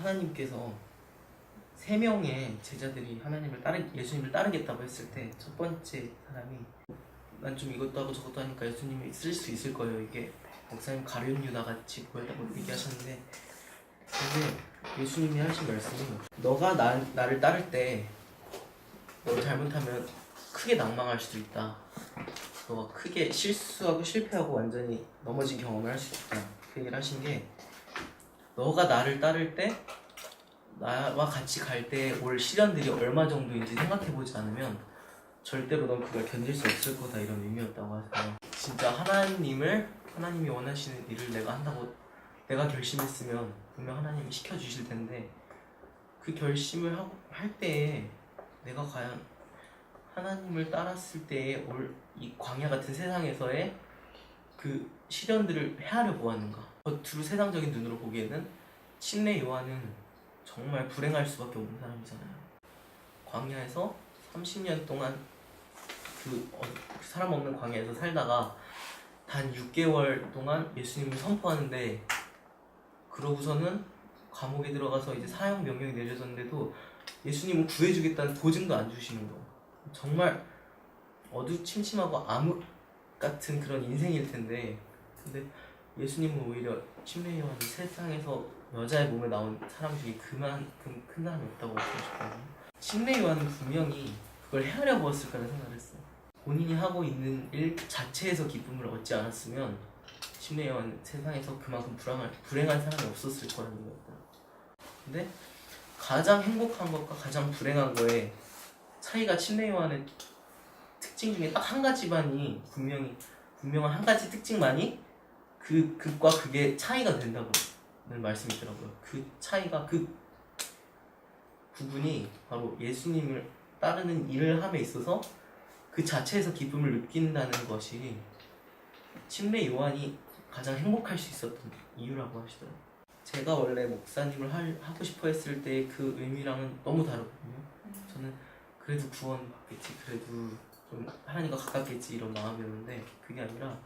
하나님께서 세 명의 제자들이 하나님을 따르 예수님을 따르겠다고 했을 때 첫 번째 사람이 난 좀 이것도 하고 저것도 하니까 예수님이 쓸 수 있을 거예요. 이게 목사님 가룟 유다 같이 보였다고 얘기하셨는데 근데 예수님이 하신 말씀이 너가 나, 나를 따를 때 너가 잘못하면 크게 낭망할 수도 있다. 너가 크게 실수하고 실패하고 완전히 넘어진 경험을 할수 있다. 그 얘기를 하신 게 너가 나를 따를 때 나와 같이 갈 때 올 시련들이 얼마 정도인지 생각해 보지 않으면 절대로 넌 그걸 견딜 수 없을 거다 이런 의미였다고 하세요. 진짜 하나님을 하나님이 원하시는 일을 내가 한다고 내가 결심했으면 분명 하나님이 시켜 주실 텐데 그 결심을 하고 할 때에 내가 과연 하나님을 따랐을 때의 올 이 광야 같은 세상에서의 그 시련들을 헤아려 보았는가? 겉으로 세상적인 눈으로 보기에는 침례 요한은 정말 불행할 수밖에 없는 사람이잖아요. 광야에서 30년 동안 그, 어, 그 사람 없는 광야에서 살다가 단 6개월 동안 예수님을 선포하는데 그러고서는 감옥에 들어가서 이제 사형 명령이 내려졌는데도 예수님을 구해주겠다는 보증도 안 주시는 거. 정말 어두침침하고 암흑 같은 그런 인생일 텐데 근데 예수님은 오히려 침례 요한이 세상에서 여자의 몸에 나온 사람 중에 그만큼 큰 사람이 없다고 말씀하셨거든요. 침례 요한은 분명히 그걸 헤아려 보았을 거라는 생각을 했어요. 본인이 하고 있는 일 자체에서 기쁨을 얻지 않았으면 침례 요한은 세상에서 그만큼 불행한, 불행한 사람이 없었을 거라는 얘기였다. 근데 가장 행복한 것과 가장 불행한 거에 차이가 침례 요한의 특징 중에 딱 한 가지만이 분명히 분명한 한 가지 특징만이 그 극과 극의 차이가 된다고 는 말씀이 있더라고요. 그 차이가 그 부분이 바로 예수님을 따르는 일을 함에 있어서 그 자체에서 기쁨을 느낀다는 것이 침례 요한이 가장 행복할 수 있었던 이유라고 하시더라고요. 제가 원래 목사님을 할, 하고 싶어 했을 때 그 의미랑은 너무 다르거든요. 저는 그래도 구원 받겠지, 그래도 좀 하나님과 가깝겠지 이런 마음이었는데 그게 아니라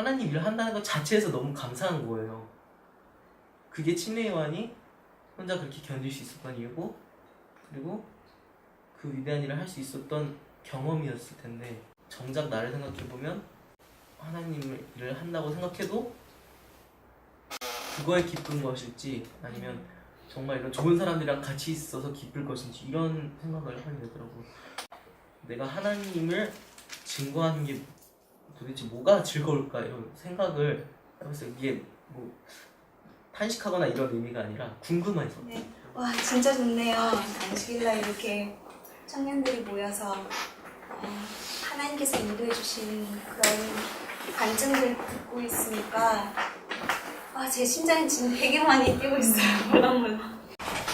하나님 일을 한다는 것 자체에서 너무 감사한 거예요. 그게 침례 요한이 혼자 그렇게 견딜 수 있었던 이유고 그리고 그 위대한 일을 할 수 있었던 경험이었을 텐데 정작 나를 생각해 보면 하나님을 일을 한다고 생각해도 그거에 기쁜 것일지 아니면 정말 이런 좋은 사람들이랑 같이 있어서 기쁠 것인지 이런 생각을 하게 되더라고. 내가 하나님을 증거하는 게 도대체 뭐가 즐거울까 이런 생각을 해봤어요. 이게 뭐 탄식하거나 이런 의미가 아니라 궁금해서. 네. 와 진짜 좋네요. 안식일날 이렇게 청년들이 모여서 어, 하나님께서 인도해 주신 그런 간증들 듣고 있으니까 와, 제 심장이 지금 되게 많이 뛰고 있어요. 물렁물렁.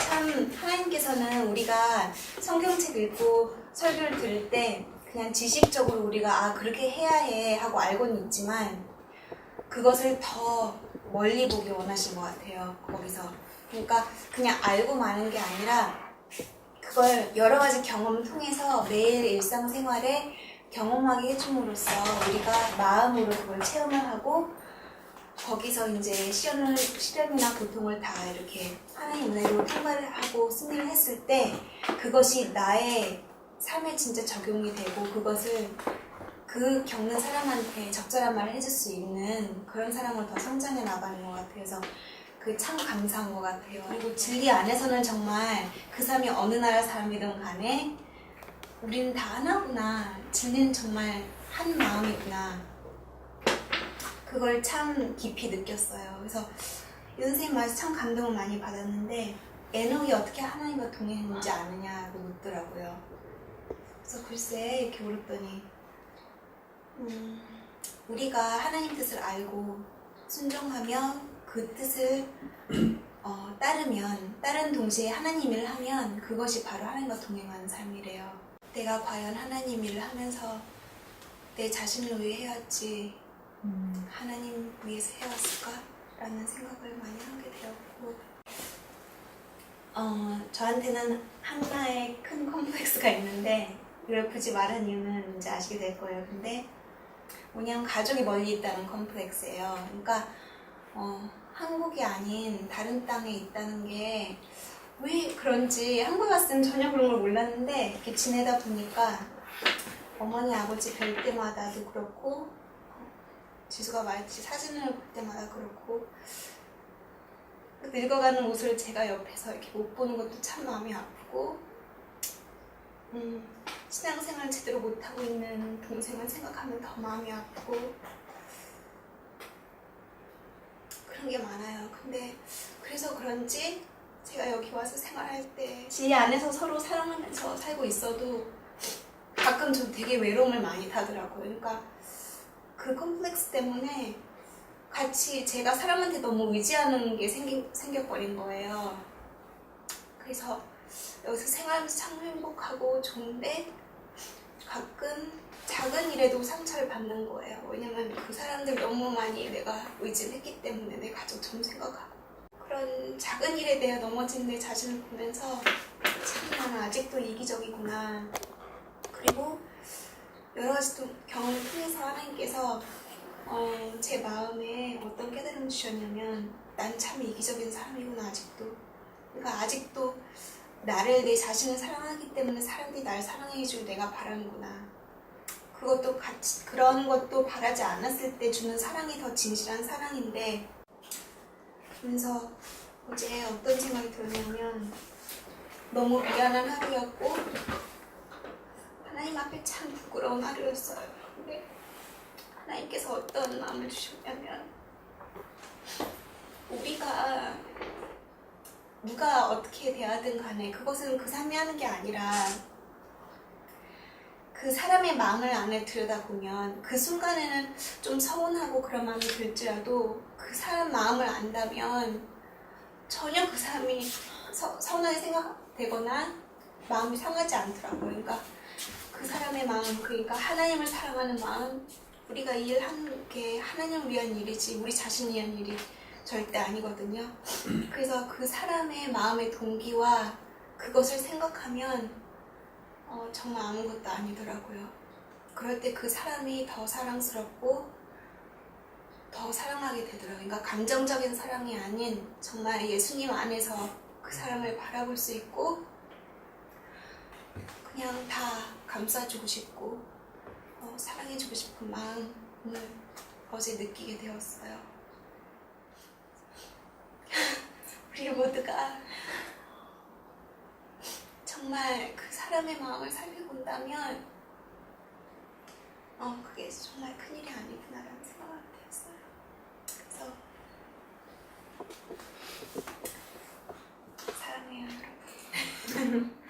참 하나님께서는 우리가 성경책 읽고 설교를 들을 때 그냥 지식적으로 우리가 아 그렇게 해야 해 하고 알고는 있지만 그것을 더 멀리 보기 원하신 것 같아요. 거기서. 그러니까 그냥 알고 마는 게 아니라 그걸 여러 가지 경험을 통해서 매일 일상생활에 경험하게 해줌으로써 우리가 마음으로 그걸 체험을 하고 거기서 이제 시련을, 시련이나 고통을 다 이렇게 하나님 은혜로 통과를 하고 승리를 했을 때 그것이 나의 삶에 진짜 적용이 되고 그것을 그 겪는 사람한테 적절한 말을 해줄 수 있는 그런 사람을 더 성장해 나가는 것 같아요. 그래서 그 참 감사한 것 같아요. 그리고 진리 안에서는 정말 그 사람이 어느 나라 사람이든 간에 우리는 다 하나구나. 진리는 정말 한 마음이구나. 그걸 참 깊이 느꼈어요. 그래서 이 선생님 말에서 참 감동을 많이 받았는데 에녹이 어떻게 하나님과 동행했는지 아느냐고 묻더라고요. 그래서 글쎄 이렇게 물었더니 음, 우리가 하나님 뜻을 알고 순종하며 그 뜻을 어, 따르면 따른 동시에 하나님 일을 하면 그것이 바로 하나님과 동행하는 삶이래요. 내가 과연 하나님 일을 하면서 내 자신을 위해 해왔지 하나님 위해서 해왔을까라는 생각을 많이 하게 되었고 어, 저한테는 하나의 큰 컴플렉스가 있는데 굳이 말한 이유는 이제 아시게 될 거예요. 근데 뭐냐면 가족이 멀리 있다는 컴플렉스예요. 그러니까 어, 한국이 아닌 다른 땅에 있다는 게 왜 그런지 한국 왔으면 전혀 그런 걸 몰랐는데 이렇게 지내다 보니까 어머니 아버지 뵐 때마다도 그렇고 지수가 말했지 사진을 볼 때마다 그렇고 늙어가는 모습을 제가 옆에서 이렇게 못 보는 것도 참 마음이 아프고 음, 신앙생활 제대로 못하고 있는 동생을 생각하면 더 마음이 아프고 그런 게 많아요. 근데 그래서 그런지 제가 여기 와서 생활할 때 지혜 안에서 서로 사랑하면서 살고 있어도 가끔 좀 되게 외로움을 많이 타더라고요. 그러니까 그 컴플렉스 때문에 같이 제가 사람한테 너무 의지하는 게 생기, 생겨버린 거예요. 그래서 여기서 생활하면서 참 행복하고 좋은데 가끔 작은 일에도 상처를 받는 거예요. 왜냐면 그 사람들 너무 많이 내가 의지했기 때문에 내 가족처럼 생각하고 그런 작은 일에 대해 넘어진 내 자신을 보면서 참 나는 아직도 이기적이구나. 그리고 여러 가지 또 경험을 통해서 하나님께서 어, 제 마음에 어떤 깨달음을 주셨냐면 난 참 이기적인 사람이구나 아직도. 그러니까 아직도 나를 내 자신을 사랑하기 때문에 사람들이 날 사랑해줄 내가 바라는구나. 그것도 같이 그런 것도 바라지 않았을 때 주는 사랑이 더 진실한 사랑인데 그러면서 어제 어떤 생각이 들었냐면 너무 미안한 하루였고 하나님 앞에 참 부끄러운 하루였어요. 근데 하나님께서 어떤 마음을 주셨냐면 우리가 누가 어떻게 대하든 간에 그것은 그 사람이 하는 게 아니라 그 사람의 마음을 안에 들여다보면 그 순간에는 좀 서운하고 그런 마음이 들지라도 그 사람 마음을 안다면 전혀 그 사람이 서, 서운하게 생각되거나 마음이 상하지 않더라고요. 그러니까 그 사람의 마음, 그러니까 하나님을 사랑하는 마음, 우리가 일하는 게 하나님을 위한 일이지 우리 자신을 위한 일이 절대 아니거든요. 그래서 그 사람의 마음의 동기와 그것을 생각하면 어, 정말 아무것도 아니더라고요. 그럴 때 그 사람이 더 사랑스럽고 더 사랑하게 되더라고요. 그러니까 감정적인 사랑이 아닌 정말 예수님 안에서 그 사람을 바라볼 수 있고 그냥 다 감싸주고 싶고 어, 사랑해주고 싶은 마음을 어제 느끼게 되었어요. 우리 모두가 정말 그 사람의 마음을 살펴본다면 어 그게 정말 큰일이 아니구나라는 생각을 되었어요. 그래서 사랑해요 여러분.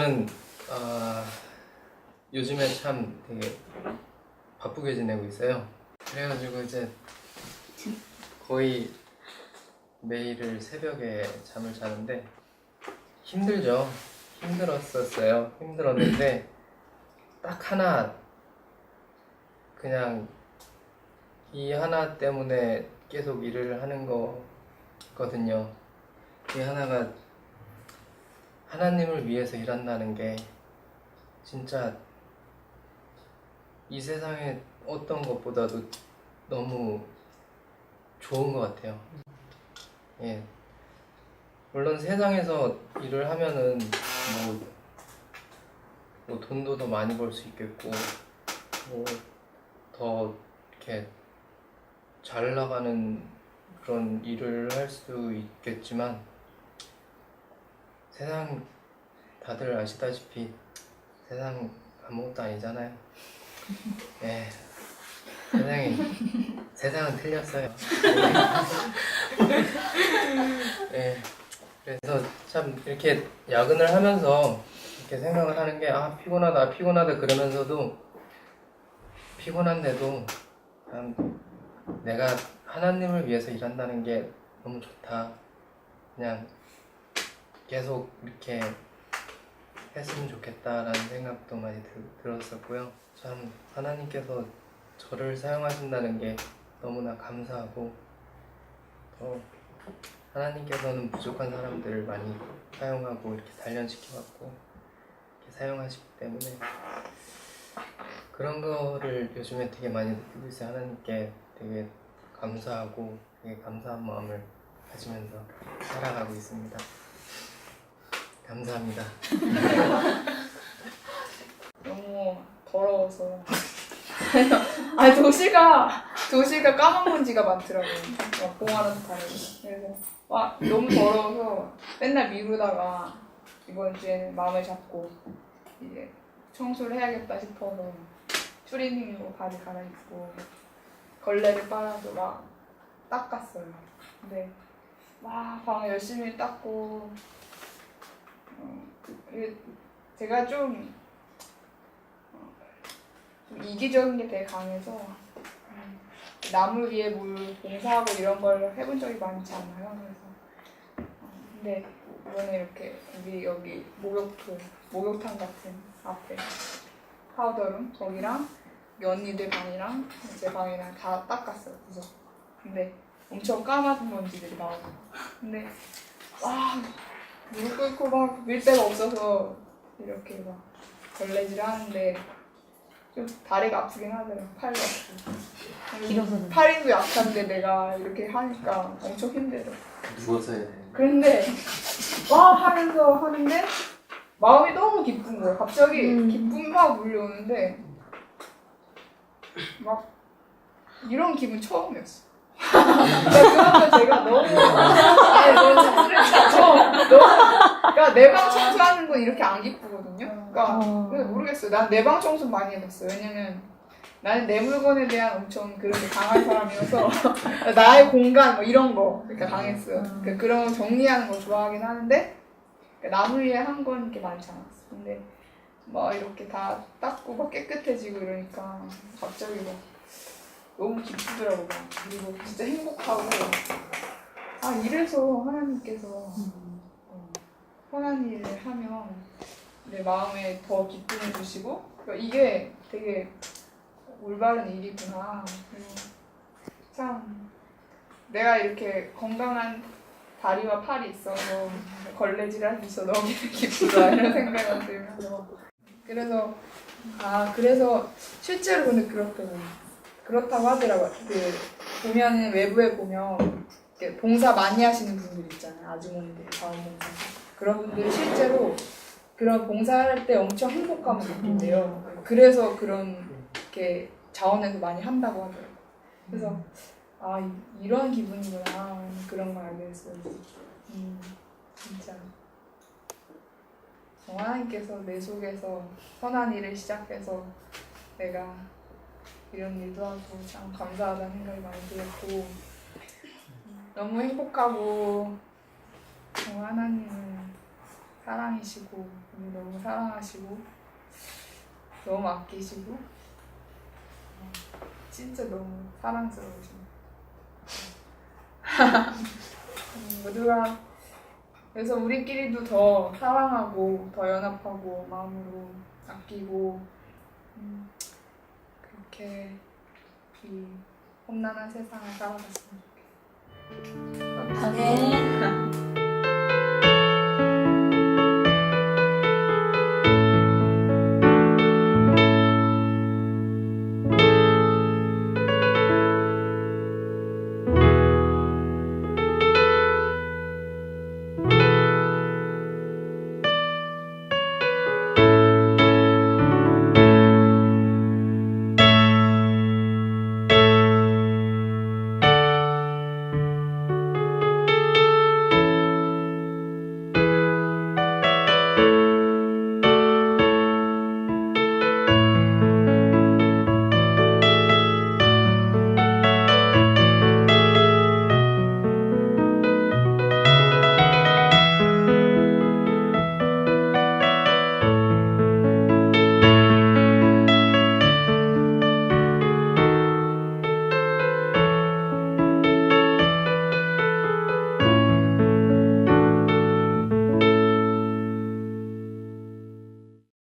저는 아, 요즘에 참 되게 바쁘게 지내고 있어요. 그래가지고 이제 거의 매일을 새벽에 잠을 자는데 힘들죠. 힘들었었어요. 힘들었는데 딱 하나 그냥 이 하나 때문에 계속 일을 하는 거거든요. 이 하나가 하나님을 위해서 일한다는 게 진짜 이 세상에 어떤 것보다도 너무 좋은 것 같아요. 예. 물론 세상에서 일을 하면은 뭐, 뭐 돈도 더 많이 벌 수 있겠고 뭐 더 이렇게 잘 나가는 그런 일을 할 수 있겠지만 세상 다들 아시다시피 세상 아무것도 아니잖아요. 예. 세상이 세상은 틀렸어요. 예. 그래서 참 이렇게 야근을 하면서 이렇게 생각을 하는 게 아 피곤하다 피곤하다 그러면서도 피곤한데도 참 내가 하나님을 위해서 일한다는 게 너무 좋다. 그냥 계속 이렇게 했으면 좋겠다라는 생각도 많이 들, 들었었고요. 참 하나님께서 저를 사용하신다는 게 너무나 감사하고 또 하나님께서는 부족한 사람들을 많이 사용하고 이렇게 단련시켜갖고 이렇게 사용하시기 때문에 그런 거를 요즘에 되게 많이 느끼고 있어요. 하나님께 되게 감사하고 되게 감사한 마음을 가지면서 살아가고 있습니다. 감사합니다. 너무 더러워서. 아니 도시가 도시가 까만 먼지가 많더라고요. 막 봉화라도 다니고. 그래서 와 너무 더러워서 맨날 미루다가 이번 주에는 마음을 잡고 이제 청소를 해야겠다 싶어서 추리닝으로 바지 갈아입고 걸레를 빨아서 막 닦았어요. 근데 막방 열심히 닦고 제가 좀 좀 이기적인 게 되게 강해서 음, 남을 위해 뭘 봉사하고 이런 걸 해본 적이 많지 않아요. 그래서 어, 근데 이번에 이렇게 우리 여기 목욕탕 목욕탕 같은 앞에 파우더룸 거기랑 이 언니들 방이랑 제 방이랑 다 닦았어요. 그래서 근데 엄청 까만 먼지들이 나오고 근데 와 무릎 꿇고 막밀 데가 없어서 이렇게 막 걸레질 하는데 좀 다리가 아프긴 하더라고 팔도 아프고 길어서는. 팔힘도 약한데 내가 이렇게 하니까 엄청 힘들어 누워서 해야 돼. 그런데 와 하면서 하는데 마음이 너무 기쁜 거야 갑자기 음. 기쁨이 막 몰려오는데 막 이런 기분 처음이었어 그러면 제가 너무 아니, 너무 그러니까 내 방 청소하는 건 이렇게 안 기쁘거든요 그러니까 어. 모르겠어요. 난 내 방 청소 많이 해봤어요. 왜냐면 나는 내 물건에 대한 엄청 그런 게 강한 사람이어서 나의 공간 뭐 이런 거 그러니까 강했어요. 그 그런 거 정리하는 거 좋아하긴 하는데 그러니까 남을 위해 한건 이렇게 많지 않았어. 근데 막 이렇게 다 닦고 막 깨끗해지고 이러니까 갑자기 막 너무 기쁘더라고. 막. 그리고 진짜 행복하고 아 이래서 하나님께서 어, 선한 일을 하면 내 마음에 더 기쁨을 주시고 그러니까 이게 되게 올바른 일이구나. 그리고 참 내가 이렇게 건강한 다리와 팔이 있어서 있어 너무 기쁘다 이런 생각이 들면서 그래서 아 그래서 실제로 근데 그렇더라고요. 그렇다고 하더라고요. 그 보면은 외부에 보면 봉사 많이 하시는 분들 있잖아요. 아주머니들, 자원봉사 그런 분들이 실제로 그런 봉사할 때 엄청 행복감을 느낀대요. 그래서 그런 게 자원에서 많이 한다고 하더라고요. 그래서 아 이- 이런 기분이구나 그런 걸 알게 됐어요. 음, 진짜 정 하나님께서 내 속에서 선한 일을 시작해서 내가 이런 일도 하고 참 감사하다는 생각이 많이 들었고 너무 행복하고 정 하나님은 사랑이시고 너무 사랑하시고 너무 아끼시고 어, 진짜 너무 사랑스러우십니다. 음, 모두가 그래서 우리끼리도 더 사랑하고 더 연합하고 마음으로 아끼고 음, 그렇게 이 험난한 세상을 살아갔으면 좋겠어요. 네.